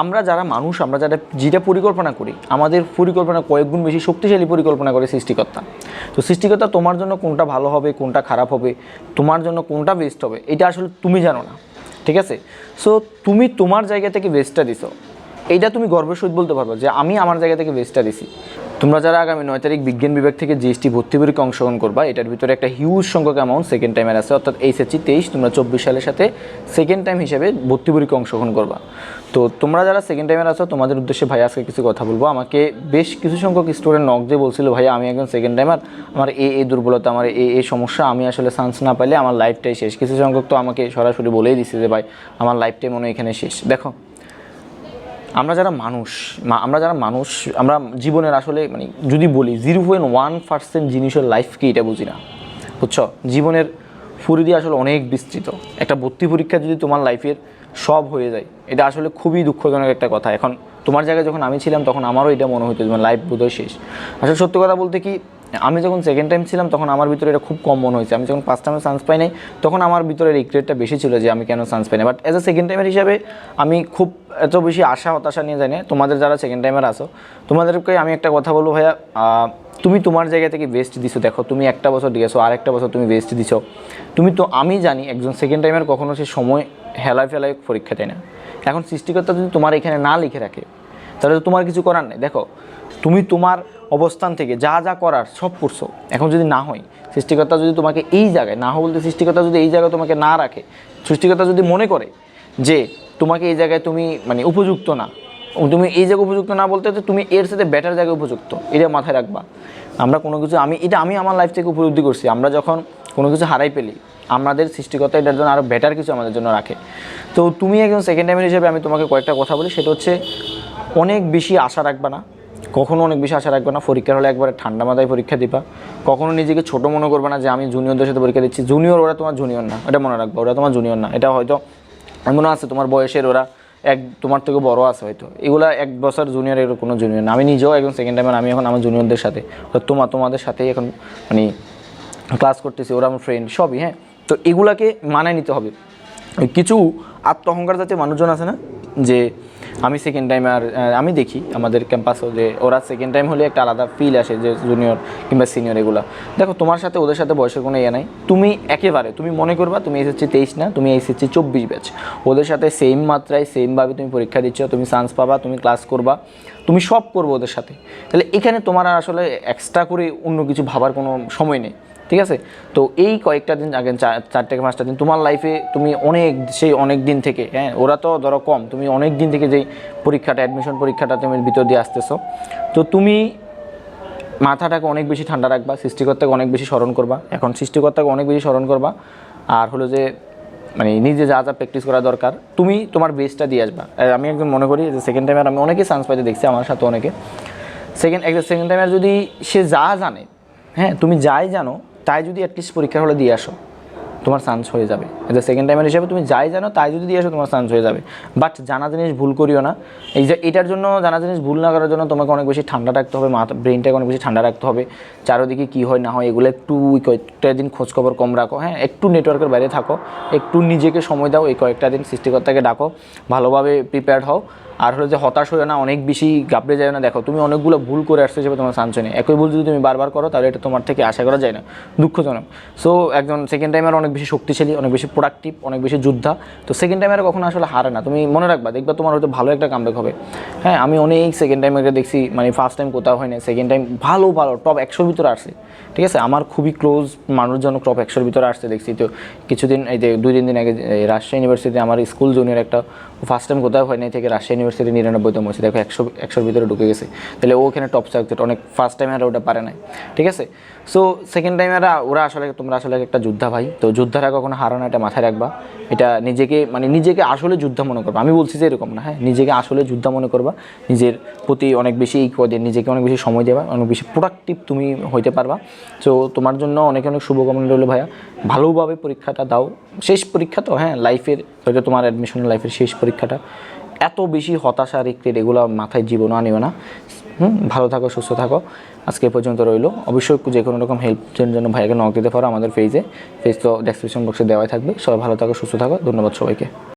আমরা যারা মানুষ, আমরা যারা যেটা পরিকল্পনা করি, আমাদের পরিকল্পনা কয়েক গুণ বেশি শক্তিশালী পরিকল্পনা করে সৃষ্টিকর্তা। তো সৃষ্টিকর্তা তোমার জন্য কোনটা ভালো হবে, কোনটা খারাপ হবে, তোমার জন্য কোনটা বেস্ট হবে, এটা আসলে তুমি জানো না, ঠিক আছে? সো তুমি তোমার জায়গা থেকে বেস্টটা দিছো। এইটা তুমি গর্বের সহিত বলতে পারবে যে আমি আমার জায়গা থেকে বেস্টটা দিছি। তোমরা যারা আগামী নয় তারিখ বিজ্ঞান বিভাগ থেকে জিএসটি ভর্তি পরীক্ষা অংশগ্রহণ করবা, এটার ভিতরে একটা হিউজ সংখ্যক অ্যামাউন্ট সেকেন্ড টাইমের আছে, অর্থাৎ এইচএসসি তেইশ, তোমরা চব্বিশ সালের সাথে সেকেন্ড টাইম হিসেবে ভর্তি পরীক্ষা অংশগ্রহণ করবা। তো তোমরা যারা সেকেন্ড টাইমের আছো, তোমাদের উদ্দেশ্যে ভাই আজকে কিছু কথা বলব। আমাকে বেশ কিছু সংখ্যক স্টুডেন্ট নক দিয়ে বলছিল, ভাই, আমি একজন সেকেন্ড টাইমার আমার এ এ দুর্বলতা, আমার এ এ সমস্যা, আমি আসলে চান্স না পাইলে আমার লাইফটাই শেষ। কিছু সংখ্যক তো আমাকে সরাসরি বলেই দিচ্ছে যে, ভাই, আমার লাইফটাই মনে এখানে শেষ। দেখো আমরা যারা মানুষ আমরা যারা মানুষ, আমরা জীবনের আসলে মানে যদি বলি জিরো পয়েন্ট ওয়ান পার্সেন্ট জিনিসের লাইফকে এটা বুঝি না। বুঝছ? জীবনের পরিধি আসলে অনেক বিস্তৃত। একটা ভর্তি পরীক্ষা যদি তোমার লাইফের সব হয়ে যায়, এটা আসলে খুবই দুঃখজনক একটা কথা। এখন তোমার জায়গায় যখন আমি ছিলাম, তখন আমারও এটা মনে হতো যে লাইফ বোধহয় শেষ। আসলে সত্য কথা বলতে কি আমি যখন সেকেন্ড টাইম ছিলাম, তখন আমার ভিতরে এটা খুব কম মনে হয়েছে। আমি যখন ফার্স্ট টাইমে চান্স পাই নাই, তখন আমার ভিতরে রিগ্রেটটা বেশি ছিল যে আমি কেন চান্স পাই না বাট অ্যাজ এ সেকেন্ড টাইমের হিসাবে, আমি খুব এত বেশি আশা, হতাশা নিয়ে যাই না তোমাদের যারা সেকেন্ড টাইমের আসো তোমাদেরকে আমি একটা কথা বলব ভাইয়া তুমি তোমার জায়গা থেকে বেস্ট দিছো। দেখো, তুমি একটা বছর দিয়েছ আর একটা বছর তুমি বেস্ট দিছো। তুমি তো, আমি জানি একজন সেকেন্ড টাইমের কখনো সে সময় হেলায় ফেলায় পরীক্ষা দেয় না। এখন সৃষ্টিকর্তা যদি তোমার এখানে না লিখে রাখে, তাহলে তো তোমার কিছু করার নেই। দেখো তুমি তোমার অবস্থান থেকে যা যা করার সব করছ। এখন যদি না হয়, সৃষ্টিকর্তা যদি তোমাকে এই জায়গায়, না হয় বলতে সৃষ্টিকর্তা যদি এই জায়গায় তোমাকে না রাখে, সৃষ্টিকর্তা যদি মনে করে যে তোমাকে এই জায়গায় তুমি মানে উপযুক্ত না, তুমি এই জায়গায় উপযুক্ত না বলতে তুমি এর সাথে বেটার জায়গায় উপযুক্ত, এটা মাথায় রাখবা। আমরা কোনো কিছু, আমি, এটা আমি আমার লাইফ থেকে উপলব্ধি করছি। আমরা যখন কোনো কিছু হারাই পেলি আমাদের সৃষ্টিকর্তা এটার জন্য আরও বেটার কিছু আমাদের জন্য রাখে। তো তুমি একজন সেকেন্ড টাইমের হিসেবে আমি তোমাকে কয়েকটা কথা বলি, সেটা হচ্ছে অনেক বেশি আশা রাখবা না। কখনো অনেক বেশি আশা রাখবে না। পরীক্ষার হলে একবারে ঠান্ডা মাথায় পরীক্ষা দিবা। কখনো নিজেকে ছোট মনে করবে না যে, আমি জুনিয়রদের সাথে পরীক্ষা দিচ্ছি। জুনিয়র ওরা তোমার জুনিয়র না। এটা মনে রাখবে, ওরা তোমার জুনিয়র না। এটা হয়তো এমনও আছে, তোমার বয়সের ওরা এক, তোমার থেকে বড় আছে হয়তো। এগুলা এক বছর জুনিয়র এর কোনো জুনিয়র না। আমি নিজেও একজন সেকেন্ড টাইমের আমি এখন আমার জুনিয়রদের সাথে। তোমার তোমাদের সাথেই এখন মানে ক্লাস করতেছি, ওরা আমার ফ্রেন্ড সবই হ্যাঁ? তো এগুলাকে মানায় নিতে হবে। কিছু আত্ম অহংকার জাতীয় মানুষজন আছে না? যে আমি সেকেন্ড টাইম আর আমি দেখি আমাদের ক্যাম্পাসও যে ওরা সেকেন্ড টাইম হলে একটা আলাদা ফিল আসে যে জুনিয়র কিংবা সিনিয়র এগুলো। দেখো, তোমার সাথে ওদের সাথে বয়সের কোনো ইয়ে নাই। তুমি একেবারে, তুমি মনে করবা তুমি এসেছি তেইশ না, তুমি এসেছি চব্বিশ ব্যাচ ওদের সাথে সেম মাত্রায় সেমভাবে তুমি পরীক্ষা দিচ্ছ, তুমি চান্স পাবা, তুমি ক্লাস করবা, তুমি সব করব ওদের সাথে। তাহলে এখানে তোমার আর আসলে এক্সট্রা করে অন্য কিছু ভাবার কোনো সময় নেই। ঠিক আছে? তো এই কয়েকটা দিন আগে চার থেকে পাঁচটা দিন তোমার লাইফে তুমি অনেক, সেই অনেক দিন থেকে হ্যাঁ ওরা তো ধরো কম, তুমি অনেক দিন থেকে যেই পরীক্ষাটা অ্যাডমিশন পরীক্ষাটা তুমি ভিতর দিয়ে আসতেছো, তো তুমি মাথাটাকে অনেক বেশি ঠান্ডা রাখবা, সৃষ্টিকর্তাকে অনেক বেশি স্মরণ করবা। এখন সৃষ্টিকর্তাকে অনেক বেশি স্মরণ করবা, আর হলো যে মানে নিজে যা যা প্র্যাকটিস করা দরকার, তুমি তোমার বেস্টটা দিয়ে আসবা। আমি একজন মনে করি যে সেকেন্ড টাইমে আমি অনেকেই চান্স পাইতে দেখছি, আমার সাথে অনেকে। সেকেন্ড একটা সেকেন্ড টাইমের যদি সে যা জানে হ্যাঁ তুমি যাই জানো তাই যদি অ্যাটলিস্ট পরীক্ষার হলে দিয়ে আসো, তোমার চান্স হয়ে যাবে। এটা সেকেন্ড টাইমের হিসাবে তুমি যাই জানো, তাই যদি দিয়ে আসো, তোমার চান্স হয়ে যাবে। বাট জানা জিনিস ভুল করিও না। এই যে এটার জন্য জানা জিনিস ভুল না করার জন্য তোমাকে অনেক বেশি ঠান্ডা রাখতে হবে, মাথা ব্রেনটাকে অনেক বেশি ঠান্ডা রাখতে হবে। চারোদিকে কী হয়, না হয়, এগুলো একটু কয়েকটা দিন খোঁজখবর কম রাখো। হ্যাঁ একটু নেটওয়ার্কের বাইরে থাকো। একটু নিজেকে সময় দাও, এই কয়েকটা দিন সৃষ্টিকর্তাকে ডাকো। ভালোভাবে প্রিপেয়ার্ড হও। আর হলো যে হতাশ হয়ে না, অনেক বেশি গাবড়ে যায় না। দেখো, তুমি অনেকগুলো ভুল করে আসছো হিসেবে তোমার নেই একই ভুল যদি তুমি বারবার করো, তাহলে এটা তোমার থেকে আশা করা যায় না। দুঃখজনক। সো একজন সেকেন্ড টাইমার অনেক বেশি শক্তিশালী, অনেক বেশি প্রোডাক্টিভ অনেক বেশি যোদ্ধা। তো সেকেন্ড টাইমার কখনো আসলে হারে না। তুমি মনে রাখবা, দেখবা তোমার হয়তো ভালো একটা কামব্যাক হবে। হ্যাঁ আমি অনেক সেকেন্ড টাইমারকে দেখছি মানে ফার্স্ট টাইম কোথাও হয় না সেকেন্ড টাইম ভালো ভালো টপ একশোর ভিতরে আসছে। ঠিক আছে? আমার খুবই ক্লোজ মানুষজন টপ একশোর ভিতরে আসছে দেখছি। তো কিছুদিন, এই যে দুই, তিন দিন আগে রাজশাহী ইউনিভার্সিটি আমার স্কুল জুনিয়র একটা ফার্স্ট টাইম কোথাও হয় নাই থেকে রাজশাহী ইউনিভার্সিটি নিরানব্বইতম হয়েছে দেখো একশো, একশোর ভিতরে ঢুকে গেছে। তাহলে ও ওখানে টপ সাবজেক্ট অনেক ফার্স্ট টাইম আর ওটা পারে নাই। ঠিক আছে? সো সেকেন্ড টাইমাররা ওরা আসলে, তোমরা আসলে একটা যোদ্ধা ভাই। তো যোদ্ধারা কখনো হারানো এটা মাথায় রাখবা। এটা নিজেকে মানে নিজেকে আসলে যোদ্ধা মনে করবা। আমি বলছি যে এরকম না হ্যাঁ? নিজেকে আসলে যোদ্ধা মনে করবা। নিজের প্রতি অনেক বেশি এই পদে নিজেকে অনেক বেশি সময় দেবা, অনেক বেশি প্রোডাক্টিভ তুমি হইতে পারবা। সো তোমার জন্য অনেক অনেক শুভকামনা রইল ভাইয়া। ভালোভাবে পরীক্ষাটা দাও। শেষ পরীক্ষা তো হ্যাঁ? লাইফের হয়তো তোমার অ্যাডমিশন লাইফের শেষ পরীক্ষাটা। এত বেশি হতাশা রিক্রেট এগুলো মাথায় জীবনও আনিও না। হুম, ভালো থাকো, সুস্থ থাকো। আজকে পর্যন্ত রইল। অবশ্যই যে কোনো রকম হেল্পের জন্য ভাইকে নক দিতে পারো আমাদের ফেজে ফেজ তো ডেসক্রিপশন বক্সে দেওয়াই থাকবে। সবাই ভালো থাকো, সুস্থ থাকো। ধন্যবাদ সবাইকে।